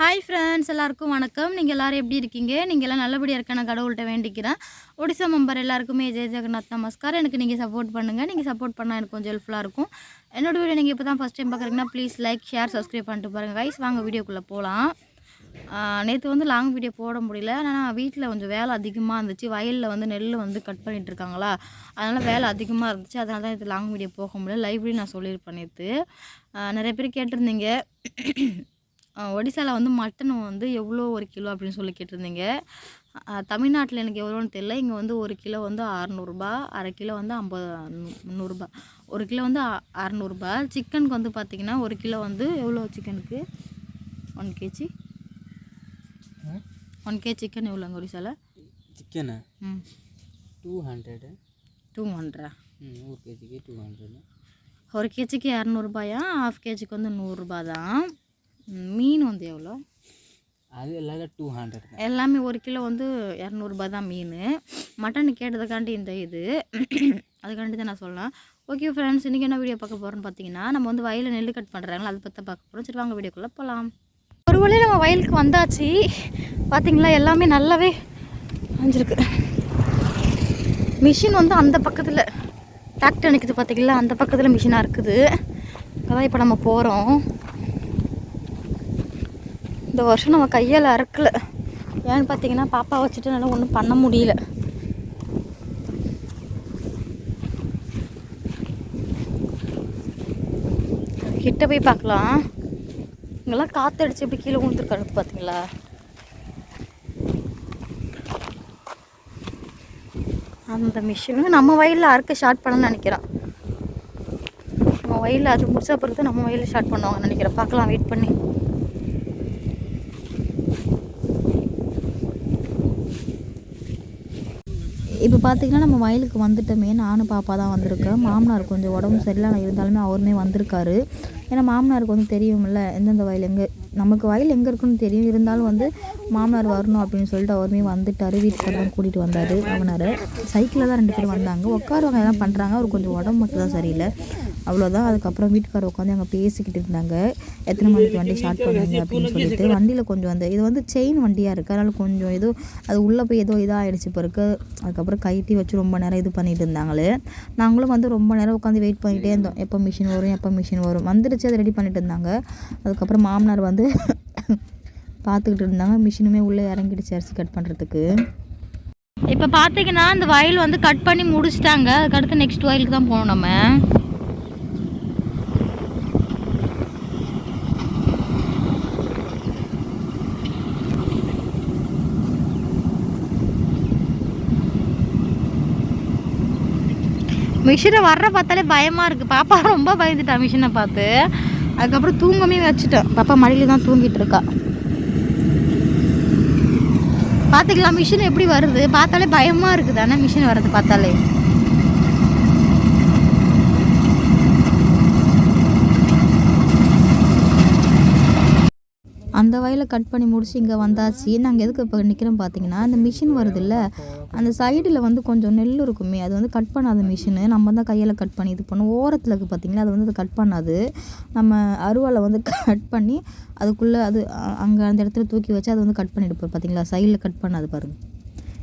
Hi friends எல்லாருக்கும் வணக்கம். நீங்கள் எல்லோரும் எப்படி இருக்கீங்க? நீங்கள் எல்லாம் நல்லபடியாக இருக்க நான் கடவுள்கிட்ட வேண்டிக்கிறேன். ஒடிசா மெம்பர் எல்லாருக்குமே ஜெய் ஜெகநாத் நமஸ்கார். எனக்கு நீங்கள் சப்போர்ட் பண்ணுங்கள் நீங்கள் சப்போர்ட் பண்ணால் எனக்கு கொஞ்சம் ஹெல்ப்ஃபுல்லாக இருக்கும். என்னோட வீடியோ நீங்கள் இப்போ தான் ஃபஸ்ட் டைம் பார்க்குறீங்கன்னா ப்ளீஸ் லைக் ஷேர் சப்ஸ்கிரைப் பண்ணிட்டு பாருங்கள் கைஸ் வாங்க வீடியோக்குள்ளே போகலாம் நேற்று வந்து லாங் வீடியோ போட முடியல. ஆனால் வீட்டில் கொஞ்சம் வேலை அதிகமாக இருந்துச்சு. வயலில் வந்து நெல் வந்து கட் பண்ணிட்டு இருக்காங்களா? அதனால் வேலை அதிகமாக இருந்துச்சு. அதனால தான் இது லாங் வீடியோ போக முடியல. லைவ்லேயும் நான் சொல்லியிருப்பேன் நேற்று நிறைய பேர் கேட்டிருந்தீங்க. ஒடிசாவில் வந்து மட்டன் வந்து எவ்வளோ ஒரு கிலோ அப்படின்னு சொல்லி கேட்டிருந்தீங்க. தமிழ்நாட்டில் எனக்கு எவ்வளோன்னு தெரியல. இங்கே வந்து ஒரு கிலோ வந்து அறநூறுபா அரை கிலோ வந்து ஐம்பது முந்நூறுபா ஒரு கிலோ வந்து அறநூறுபா. சிக்கனுக்கு வந்து பார்த்திங்கன்னா ஒரு கிலோ வந்து எவ்வளோ சிக்கனுக்கு? One KG. One KG chicken எவ்வளோங்க ஒடிசாவில் சிக்கனு? ம். Two hundred. டூ ஹண்ட்ரடா? ம் ஒரு கேஜிக்கு டூ ஹண்ட்ரட். ஒரு கேஜிக்கு இரநூறுபாயா ஹாஃப் கேஜிக்கு வந்து நூறுரூபா தான் மீன் வந்து எவ்வளோ? அது எல்லாமே டூ ஹண்ட்ரட் எல்லாமே ஒரு கிலோ வந்து இரநூறுபா தான் மீன். மட்டன் கேட்டதுக்காண்டி இந்த இது. அதுக்காண்டி தான் நான் சொல்லலாம். ஓகே ஃப்ரெண்ட்ஸ் இன்றைக்கி என்ன வீடியோ பார்க்க போகிறோன்னு பார்த்தீங்கன்னா நம்ம வந்து வயலில் நெல் கட் பண்ணுறாங்களா அதை பற்றி பார்க்க போகிறோம் சரி வாங்க வீடியோக்குள்ளே போகலாம் ஒரு வழியில் நம்ம வயலுக்கு வந்தாச்சு. பார்த்திங்களா எல்லாமே நல்லாவே அமைஞ்சிருக்கு மிஷின் வந்து அந்த பக்கத்தில் டிராக்டர் நிற்குது பார்த்திங்களா அந்த பக்கத்தில் மிஷினாக இருக்குது. அதான் இப்போ நம்ம போகிறோம் இந்த வருஷம் நம்ம கையால் அறுக்கலை. ஏன்னு பார்த்தீங்கன்னா பாப்பா வச்சுட்டு என்னால் ஒன்றும் பண்ண முடியல. கிட்ட போய் பார்க்கலாம். இங்கெல்லாம் காற்றடிச்சு எப்படி கீழே விழுந்துருக்காரு பார்த்தீங்களா? அந்த மிஷினு நம்ம வயலில் அறுக்க ஷார்ட் பண்ணணும்னு நினைக்கிறேன். நம்ம வயலில் அது முடிச்சா பிறகு நம்ம வயலில் ஷார்ட் பண்ணுவாங்கன்னு நினைக்கிறேன். பார்க்கலாம் வெயிட் பண்ணி. இப்போ பார்த்தீங்கன்னா நம்ம வயலுக்கு வந்துட்டோமே. நானும் பாப்பா தான் வந்திருக்கேன் மாமனார் கொஞ்சம் உடம்பு சரியில்லை இருந்தாலுமே அவருமே வந்திருக்காரு. ஏன்னா மாமனாருக்கு வந்து தெரியும்ல எந்தெந்த வயல் எங்கே நமக்கு வயல் எங்கே இருக்குன்னு தெரியும். இருந்தாலும் வந்து மாமனார் வரணும் அப்படின்னு சொல்லிட்டு அவருமே வந்துட்டார். வீட்டுக்காரர் கூட்டிகிட்டு வந்தார் மாமனார். சைக்கிளில் தான் ரெண்டு பேரும் வந்தாங்க. உட்காருவாங்க எல்லாம் பண்ணுறாங்க அவர் கொஞ்சம் உடம்பு மட்டும் தான் சரியில்லை. அவ்வளோதான் அதுக்கப்புறம் வீட்டுக்காரர் உட்காந்து அங்கே பேசிக்கிட்டு இருந்தாங்க. எத்தனை மணிக்கு வண்டி ஸ்டார்ட் பண்ணுங்க அப்படின்னு சொல்லிட்டு வண்டியில் கொஞ்சம் அந்த இது வந்து செயின் வண்டியாக இருக்குது அதனால கொஞ்சம் ஏதோ அது உள்ளே போய் ஏதோ இதாகிடுச்சு இப்போ அதுக்கப்புறம் கைட்டி வச்சு ரொம்ப நேரம் இது பண்ணிட்டு இருந்தாங்களே. நாங்களும் வந்து ரொம்ப நேரம் உட்காந்து வெயிட் பண்ணிகிட்டே இருந்தோம். எப்போ மிஷின் வரும் எப்போ மிஷின் வரும். வந்துடுச்சு அதை ரெடி பண்ணிட்டு இருந்தாங்க. அதுக்கப்புறம் மாமனார் வந்து பார்த்துக்கிட்டு இருந்தாங்க. மிஷினுமே உள்ளே இறங்கிடுச்சு அரிசி கட் பண்ணுறதுக்கு இப்போ பார்த்தீங்கன்னா அந்த வயல் வந்து கட் பண்ணி முடிச்சிட்டாங்க. அதுக்கடுத்து நெக்ஸ்ட் வயலுக்கு தான் போகணும் நம்ம. மிஷினை வர்ற பார்த்தாலே பயமாக இருக்குது பாப்பா ரொம்ப பயந்துட்டா மிஷினை பார்த்து. அதுக்கப்புறம் தூங்கமே வச்சுட்டேன் பாப்பா மடியில தான் தூங்கிட்டு இருக்கா. பார்த்துக்கலாம் மிஷின் எப்படி வருது? பார்த்தாலே பயமாக இருக்குது ஆனால் மிஷின் வர்றது பார்த்தாலே? அந்த வயலை கட் பண்ணி முடிச்சு இங்கே வந்தாச்சு. நாங்கள் எதுக்கு இப்போ நிற்கிறோம் பார்த்தீங்கன்னா அந்த மிஷின் வருதுல்ல அந்த சைடில் வந்து கொஞ்சம் நெல் இருக்குமே அது வந்து கட் பண்ணாத மிஷினு நம்ம தான் கையால் கட் பண்ணி இது பண்ணும். ஓரத்தில் இருக்குது பார்த்தீங்களா அது வந்து அது கட் பண்ணாது. நம்ம அருவாலை வந்து கட் பண்ணி அதுக்குள்ளே அது அங்கே அந்த இடத்துல தூக்கி வச்சு அது வந்து கட் பண்ணிட்டு பார்த்தீங்களா சைடில் கட் பண்ணாது பாருங்கள்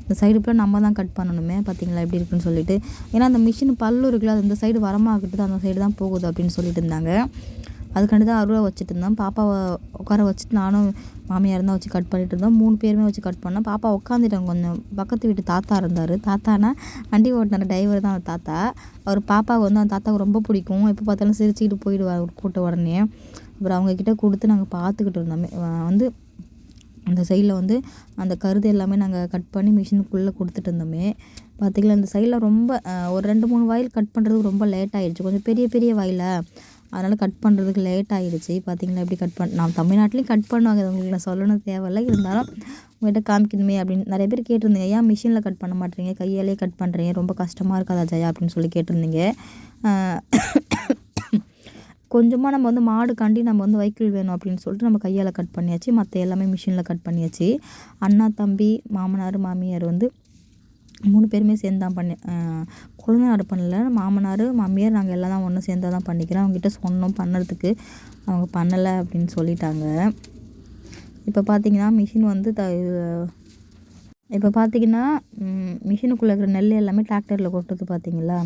இந்த சைடு ஃபுல்லாக நம்ம தான் கட் பண்ணணுமே பார்த்தீங்களா எப்படி இருக்குன்னு சொல்லிட்டு. ஏன்னா அந்த மிஷின் பல்லு இருக்குல்ல அது இந்த சைடு வரமாக்கிட்டு அந்த சைடு தான் போகுது அப்படின்னு சொல்லிட்டு இருந்தாங்க. அதுக்காண்டி தான் அருவா வச்சுட்டு இருந்தோம். பாப்பாவை உட்கார வச்சுட்டு நானும் மாமியார் தான் வச்சு கட் பண்ணிட்டு இருந்தோம். மூணு பேருமே வச்சு கட் பண்ணோம். பாப்பா உட்காந்துட்டாங்க கொஞ்சம் பக்கத்து வீட்டு தாத்தா இருந்தார். தாத்தானா வண்டி ஓட்டினார் டிரைவர் தான் அவர் தாத்தா. அவர் பாப்பாவுக்கு வந்து அந்த தாத்தாவுக்கு ரொம்ப பிடிக்கும். எப்போ பார்த்தாலும் சிரிச்சுக்கிட்டு போயிடுவார் கூட்ட உடனே. அப்புறம் அவங்க கிட்ட கொடுத்து நாங்கள் பார்த்துக்கிட்டு இருந்தோமே. வந்து அந்த சைடில் வந்து அந்த கருது எல்லாமே நாங்கள் கட் பண்ணி மிஷினுக்குள்ளே கொடுத்துட்டு இருந்தோமே. பார்த்திங்களா அந்த சைடில் ரொம்ப ஒரு ரெண்டு மூணு வயல் கட் பண்ணுறதுக்கு ரொம்ப லேட் ஆகிடுச்சு கொஞ்சம் பெரிய பெரிய வயலா? அதனால் கட் பண்ணுறதுக்கு லேட் ஆகிடுச்சு பார்த்தீங்களா எப்படி கட் பண்ண நான் தமிழ்நாட்டிலையும் கட் பண்ணுவாங்க. இது உங்களுக்கு நான் சொல்லணும் தேவையில்லை. இருந்தாலும் உங்கள்கிட்ட காமிக்கணுமே அப்படின்னு நிறைய பேர் கேட்டிருந்தீங்க. ஏன் மிஷினில் கட் பண்ண மாட்டேறீங்க கையாலே கட் பண்ணுறீங்க ரொம்ப கஷ்டமாக இருக்காதா ஜெயா அப்படின்னு சொல்லி கேட்டிருந்தீங்க. கொஞ்சமாக நம்ம வந்து மாடுக்காண்டி நம்ம வந்து வைக்கிள் வேணும் அப்படின்னு சொல்லிட்டு நம்ம கையால் கட் பண்ணியாச்சு. மற்ற எல்லாமே மிஷினில் கட் பண்ணியாச்சு. அண்ணா தம்பி மாமனார் மாமியார் வந்து மூணு பேருமே சேர்ந்து தான் பண்ணி குழந்தைநாடு பண்ணல. மாமனார் மாமியார் நாங்கள் எல்லாம் தான் ஒன்று சேர்ந்து தான் பண்ணிக்கிறோம். அவங்ககிட்ட சொன்னோம் பண்ணுறதுக்கு. அவங்க பண்ணலை அப்படின்னு சொல்லிட்டாங்க. இப்போ பார்த்தீங்கன்னா மிஷின் வந்து த இப்போ பார்த்தீங்கன்னா மிஷினுக்குள்ளே இருக்கிற நெல் எல்லாமே டிராக்டரில் கொட்டுது பார்த்தீங்களா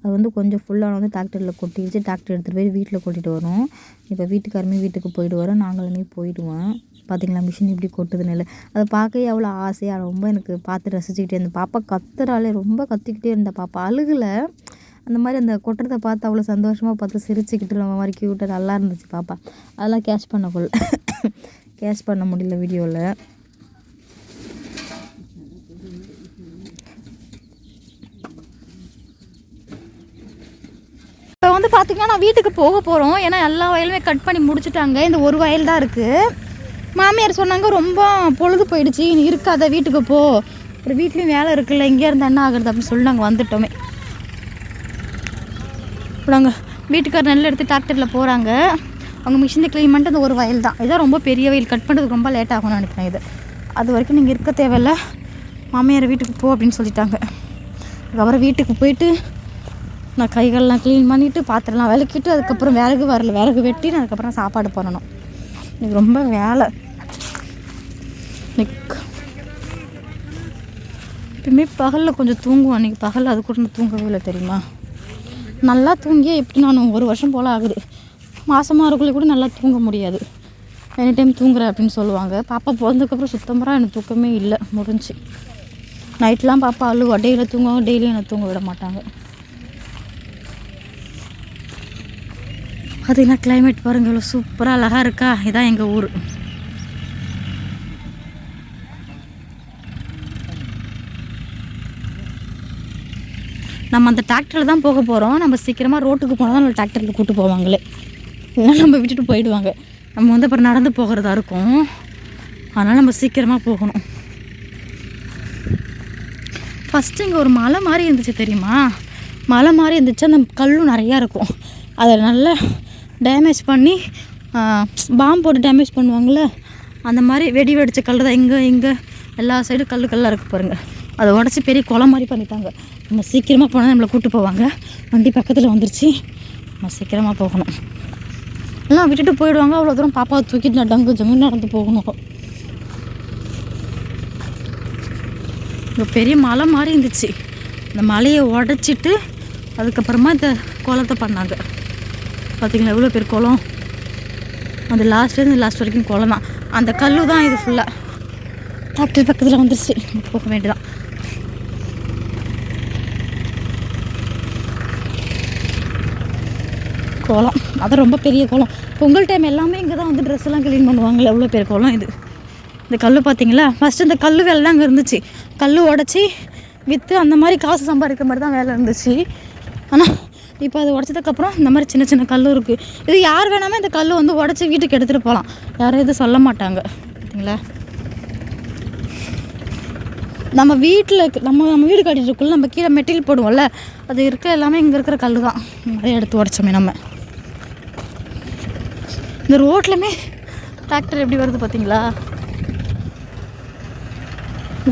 அது வந்து கொஞ்சம் ஃபுல்லாக வந்து டிராக்டரில் கொட்டிடுச்சு. டிராக்டர் எடுத்துகிட்டு போய் வீட்டில் கொட்டிட்டு வரும். இப்போ வீட்டுக்காரமே வீட்டுக்கு போயிடுவார். நாங்களுமே போயிடுவோம். பார்த்தீங்களா மிஷின் இப்படி கொட்டுதுன்னு. அதை பார்க்கவே அவ்வளோ ஆசையாக ரொம்ப எனக்கு பார்த்து ரசிச்சுக்கிட்டே இருந்தேன். பாப்பா கத்துறாலே ரொம்ப கத்திக்கிட்டே இருந்த பாப்பா. அழுகலை. அந்த மாதிரி அந்த கொட்டுறதை பார்த்து அவ்வளோ சந்தோஷமாக பார்த்து சிரிச்சுக்கிட்டு நம்ம மாதிரி க்யூட்டாக நல்லா இருந்துச்சு பாப்பா. அதெல்லாம் கேஷ் பண்ணக்குள்ள. கேஷ் பண்ண முடியல வீடியோவில் இப்போ வந்து பார்த்திங்கன்னா நான் வீட்டுக்கு போக போகிறோம் ஏன்னா எல்லா வயலுமே கட் பண்ணி முடிச்சுட்டாங்க. இந்த ஒரு வயல் தான் இருக்குது மாமியார் சொன்னாங்க ரொம்ப பொழுது போயிடுச்சு நீ இருக்காத வீட்டுக்கு போ. அப்புறம் வீட்லேயும் வேலை இருக்குல்ல இங்கே இருந்து என்ன ஆகுறது அப்படின்னு சொல்லி நாங்கள் வந்துட்டோமே. இப்போ நாங்கள் வீட்டுக்கார் நெல் எடுத்து டிராக்டரில் போகிறாங்க அவங்க மிஷினை க்ளீன் பண்ணிட்டு அந்த ஒரு வயல் தான். இதான் ரொம்ப பெரிய வயல். கட் பண்ணுறதுக்கு ரொம்ப லேட் ஆகும்னு நினைக்கிறேன் இது. அது வரைக்கும் நீங்கள் இருக்க தேவையில்ல. மாமியார் வீட்டுக்கு போ அப்படின்னு சொல்லிட்டாங்க. அதுக்கப்புறம் வீட்டுக்கு போயிட்டு நான் கைகள்லாம் க்ளீன் பண்ணிவிட்டு பாத்திரம்லாம் விளக்கிட்டு அதுக்கப்புறம் விறகு வரல. விறகு வெட்டி நான் அதுக்கப்புறம் சாப்பாடு பண்ணணும். எனக்கு ரொம்ப வேலை. நிக் எப்பயுமே பகலில் கொஞ்சம் தூங்குவோம். அன்றைக்கி பகலில் அது கூட தூங்கவே இல்லை தெரியுமா? நல்லா தூங்கியே எப்படி நான் ஒரு வருஷம் போல் ஆகுது. மாதமாக இருக்கக்குள்ளே கூட நல்லா தூங்க முடியாது. எனி டைம் தூங்குற அப்படின்னு சொல்லுவாங்க. பாப்பா பிறந்ததுக்கப்புறம் சுத்தமாக எனக்கு தூக்கமே இல்லை. முடிஞ்சு. நைட்லாம் பாப்பா அழுவா. டெய்லியில் தூங்குவாங்க டெய்லியும் என்னை தூங்க விட மாட்டாங்க. பார்த்தீங்கன்னா கிளைமேட் பாருங்கள் சூப்பராக அழகாக இருக்கா? இதான் எங்கள் ஊர். நம்ம அந்த டிராக்டரில் தான் போக போகிறோம் நம்ம சீக்கிரமாக ரோட்டுக்கு போனால் தான் நம்ம டிராக்டரில் கூட்டு போவாங்களே. இல்லைன்னா நம்ம விட்டுட்டு போயிடுவாங்க. நம்ம வந்து அப்புறம் நடந்து போகிறதா இருக்கும். அதனால் நம்ம சீக்கிரமாக போகணும். ஃபஸ்ட்டு இங்கே ஒரு மலை மாதிரி இருந்துச்சு தெரியுமா? மலை மாதிரி இருந்துச்சு. அந்த கல்லும் நிறையா இருக்கும். அதை நல்லா டேமேஜ் பண்ணி பாம்பு போட்டு டேமேஜ் பண்ணுவாங்கள்ல அந்த மாதிரி வெடி வெடிச்ச கல் தான் இங்கே இங்கே. எல்லா சைடும் கல் கல்லாக இருக்குது பாருங்கள் அதை உடச்சி பெரிய குளம் மாதிரி பண்ணிட்டாங்க. நம்ம சீக்கிரமாக போனால் நம்மளை கூட்டு போவாங்க. வண்டி பக்கத்தில் வந்துருச்சு. நம்ம சீக்கிரமாக போகணும். எல்லாம் விட்டுட்டு போயிடுவாங்க. அவ்வளோ தூரம் பாப்பாவை தூக்கிட்டு நான் டங்கு ஜங்கு நடந்து போகணும். இங்கே பெரிய மலை மாதிரி இருந்துச்சு. இந்த மலையை உடச்சிட்டு அதுக்கப்புறமா இந்த குளத்தை பண்ணாங்க. பார்த்தீங்களா எவ்வளோ பேர் குளம். அந்த லாஸ்ட்லேருந்து லாஸ்ட் வரைக்கும் குளம் தான். அந்த கல் தான் இது ஃபுல்லாக டாக்டர் பக்கத்தில் வந்துருச்சு. போக வேண்டியதான் கோலம். அது ரொம்ப பெரிய கோலம். பொங்கல் டைம் எல்லாமே இங்கே தான் வந்து ட்ரெஸ் எல்லாம் க்ளீன் பண்ணுவாங்களே எவ்வளோ பெரிய கோலம் இது? இந்த கல் பார்த்தீங்களா ஃபஸ்ட்டு இந்த கல் வேலை தான் அங்கே இருந்துச்சு. கல் உடச்சி விற்று அந்த மாதிரி காசு சம்பாதிக்கிற மாதிரி தான் வேலை இருந்துச்சு. ஆனால் இப்போ அது உடச்சதுக்கப்புறம் இந்த மாதிரி சின்ன சின்ன கல் இருக்குது இது யார் வேணாமல் இந்த கல் வந்து உடச்சி வீட்டுக்கு எடுத்துகிட்டு போகலாம் யாரும் எதுவும் சொல்ல மாட்டாங்க. பார்த்தீங்களா நம்ம வீட்டில் நம்ம நம்ம வீடு கட்டிட்டுக்குள்ள நம்ம கீழே மெட்டீரியல் போடுவோம்ல அது இருக்க எல்லாமே இங்கே இருக்கிற கல் தான் நிறைய எடுத்து உடச்சோமே நம்ம. இந்த ரோட்லையுமே டிராக்டர் எப்படி வருது பார்த்தீங்களா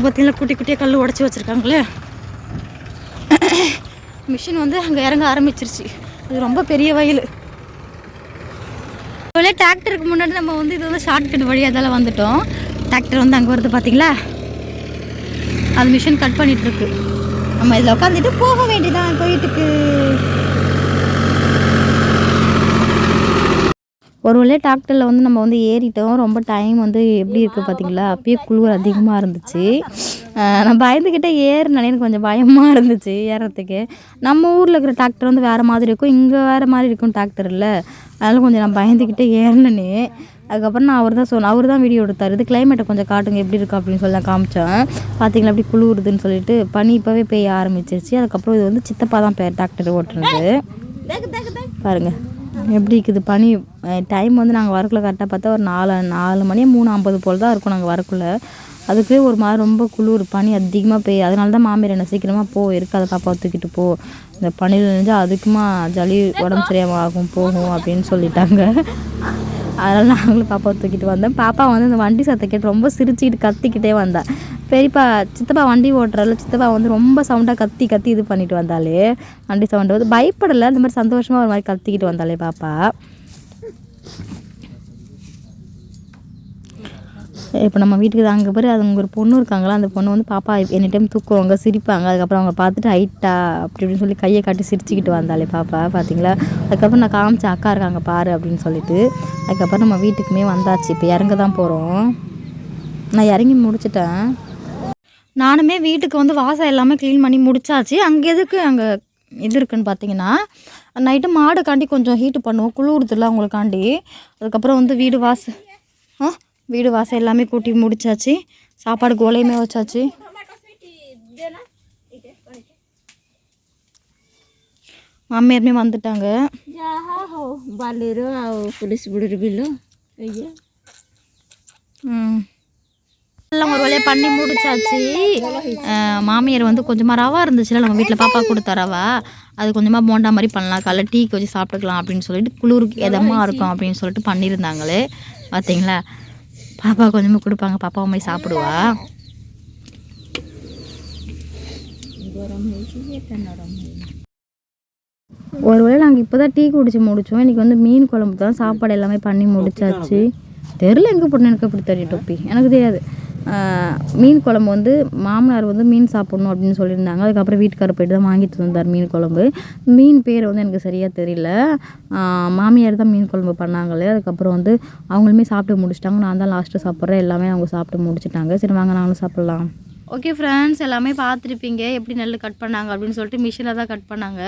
பார்த்தீங்களா குட்டி குட்டியாக கல் உடச்சி வச்சுருக்காங்களே. மிஷின் வந்து அங்கே இறங்க ஆரம்பிச்சிருச்சு. இது ரொம்ப பெரிய வயல். இவ்வளோ டிராக்டருக்கு முன்னாடி நம்ம வந்து இது வந்து ஷார்ட்கட் வழியாக தான் வந்துட்டோம். டிராக்டர் வந்து அங்கே வருது பார்த்தீங்களா அது மிஷின் கட் பண்ணிகிட்ருக்கு நம்ம இதில் உட்காந்துட்டு போக வேண்டியதான் இப்போ வீட்டுக்கு. ஒரு வழியாக டிராக்டரில் வந்து நம்ம வந்து ஏறிட்டோம் ரொம்ப டைம் வந்து எப்படி இருக்குது பார்த்தீங்களா அப்பயே குளிர் அதிகமாக இருந்துச்சு. நான் பயந்துக்கிட்டே ஏறினாலே எனக்கு கொஞ்சம் பயமாக இருந்துச்சு ஏறுறதுக்கு நம்ம ஊரில் இருக்கிற டிராக்டர் வந்து வேறு மாதிரி இருக்கும். இங்கே வேறு மாதிரி இருக்கும் டிராக்டர் இல்லை. அதனால் கொஞ்சம் நான் பயந்துக்கிட்டே ஏறினேனே. அதுக்கப்புறம் நான் அவர் தான் சொன்னேன் அவர் தான் வீடியோ எடுத்தார். இது கிளைமேட்டை கொஞ்சம் காட்டுங்க எப்படி இருக்கு அப்படின்னு சொல்லி நான் காமிச்சேன். பார்த்தீங்களா எப்படி குளிருதுன்னு சொல்லிட்டு பனி இப்போவே பெய்ய ஆரம்பிச்சிருச்சு. அதுக்கப்புறம் இது வந்து சித்தப்பா தான் பேர் டிராக்டர் ஓட்டுறது பாருங்க. எப்படி இருக்குது? பனி டைம் வந்து நாங்கள் வரக்குள்ளே கரெக்டாக பார்த்தா ஒரு நாலு நாலு மணி மூணு ஐம்பது போல் தான் இருக்கும் நாங்கள் வரக்குள்ளே. அதுக்கு ஒரு மாதிரி ரொம்ப குளிர் பனி அதிகமாக பெய்யும் அதனால தான் மாமியார் என்ன சீக்கிரமாக போ இருக்காத பாப்பாவை தூக்கிட்டு போ. இந்த பனியில் நினைஞ்சால் அதுக்குமா ஜலி உடம்பு சரியாம ஆகும் போகும் அப்படின்னு சொல்லிட்டாங்க. அதனால் நாங்களும் பாப்பாவை தூக்கிட்டு வந்தேன் பாப்பா வந்து இந்த வண்டி சத்தம் கேட்டு ரொம்ப சிரிச்சுக்கிட்டு கத்திக்கிட்டே வந்தா. பெரியப்பா சித்தப்பா வண்டி ஓட்டுறால சித்தப்பா வந்து ரொம்ப சவுண்டாக கத்தி கத்தி இது பண்ணிட்டு வந்தாலே. வண்டி சவுண்டு வந்து பயப்படலை இந்த மாதிரி சந்தோஷமாக ஒரு மாதிரி கத்திக்கிட்டு வந்தாலே பாப்பா. இப்போ நம்ம வீட்டுக்கு அங்கே பேர் அது ஒரு பொண்ணு இருக்காங்களா அந்த பொண்ணு வந்து பாப்பா எனி டைம் தூக்குவாங்க சிரிப்பாங்க. அதுக்கப்புறம் அவங்க பார்த்துட்டு ஹைட்டா அப்படி இப்படின்னு சொல்லி கையை காட்டி சிரிச்சுக்கிட்டு வந்தாலே பாப்பா பார்த்தீங்களா அதுக்கப்புறம் நான் காமிச்சேன் அக்கா இருக்காங்க பாரு அப்படின்னு சொல்லிட்டு. அதுக்கப்புறம் நம்ம வீட்டுக்குமே வந்தாச்சு. இப்போ இறங்க தான் போகிறோம் நான் இறங்கி முடிச்சிட்டேன். நானுமே வீட்டுக்கு வந்து வாசல் எல்லாமே க்ளீன் பண்ணி முடிச்சாச்சு. அங்கே எதுக்கு அங்கே இது இருக்குன்னு பார்த்தீங்கன்னா நைட்டு மாடுக்காண்டி கொஞ்சம் ஹீட்டு பண்ணுவோம் குளிர்துல அவங்களுக்காண்டி அதுக்கப்புறம் வந்து வீடு வாச ஆ? வீடு வாசல் எல்லாமே கூட்டி முடிச்சாச்சு. சாப்பாடு கோலையுமே வச்சாச்சு. மாமியாருமே வந்துட்டாங்க. బాలేరు ఆ ஒரு வழியாக பண்ணி முடிச்சாச்சு. மாமியார் வந்து கொஞ்சமாக ரவா இருந்துச்சுல நம்ம வீட்டில் பாப்பா கொடுத்தாரவா அது கொஞ்சமாக போண்டா மாதிரி பண்ணலாம். காலைல டீக்கு வச்சு சாப்பிட்டுக்கலாம் அப்படின்னு சொல்லிட்டு குளிருக்கு எதமாக இருக்கும் அப்படின்னு சொல்லிட்டு பண்ணியிருந்தாங்களே. பார்த்தீங்களா பாப்பா கொஞ்சமாக கொடுப்பாங்க. பாப்பா போய் சாப்பிடுவா. ஒரு வேளை நாங்கள் இப்போ தான் டீ குடிச்சு முடித்தோம் இன்றைக்கி வந்து மீன் குழம்பு தான். சாப்பாடு எல்லாமே பண்ணி முடிச்சாச்சு. தெரில எங்கே போட்டு எனக்கு எப்படி தெரியும் டொப்பி? எனக்கு தெரியாது. மீன் குழம்பு வந்து மாமனார் வந்து மீன் சாப்பிட்ணும் அப்படின்னு சொல்லியிருந்தாங்க. அதுக்கப்புறம் வீட்டுக்காரர் போயிட்டு தான் வாங்கிட்டு வந்தார் மீன் குழம்பு. மீன் பேர் வந்து எனக்கு சரியாக தெரியல. மாமியார் தான் மீன் குழம்பு பண்ணாங்களே அதுக்கப்புறம் வந்து அவங்களுமே சாப்பிட்டு முடிச்சிட்டாங்க. நான் தான் லாஸ்ட்டு சாப்பிட்றேன். எல்லாமே அவங்க சாப்பிட்டு முடிச்சிட்டாங்க. சரி வாங்க நாங்களும் சாப்பிட்லாம். ஓகே ஃப்ரெண்ட்ஸ் எல்லாமே பார்த்துருப்பீங்க. எப்படி நெல் கட் பண்ணாங்க அப்படின்னு சொல்லிட்டு மிஷினில் தான் கட் பண்ணாங்க.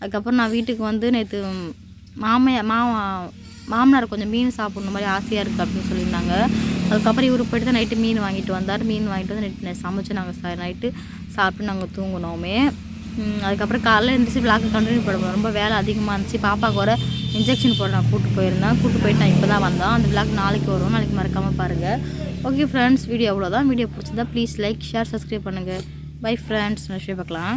அதுக்கப்புறம் நான் வீட்டுக்கு வந்து நேற்று மாமையா மாமா மாமனார் கொஞ்சம் மீன் சாப்பிட்ணும் மாதிரி ஆசையாக இருக்குது அப்படின்னு சொல்லியிருந்தாங்க. அதுக்கப்புறம் இவர் போயிட்டு தான் நைட்டு மீன் வாங்கிட்டு வந்தார். மீன் வாங்கிட்டு வந்து நைட்டு சமைச்சு நாங்கள் நைட்டு சாப்பிட்டு நாங்கள் தூங்கினோமே. அதுக்கப்புறம் காலையில் எழுந்திரிச்சு விளாக்கு கண்டினியூ பண்ணுவோம். ரொம்ப வேலை அதிகமாக இருந்துச்சு. பாப்பாவுக்கு வர இன்ஜெக்ஷன் போட நான் கூப்பிட்டு போயிருந்தேன். கூப்பிட்டு போயிட்டு நான் இப்போ தான் வந்தோம் அந்த விளாக் நாளைக்கு வரும். நாளைக்கு மறக்காமல் பாருங்கள் ஓகே ஃப்ரெண்ட்ஸ் வீடியோ அவ்வளோதான் வீடியோ பிடிச்சிருந்தா ப்ளீஸ் லைக் ஷேர் சப்ஸ்கிரைப் பண்ணுங்கள் பை ஃப்ரெண்ட்ஸ் நெக்ஸ்ட் பார்க்கலாம்.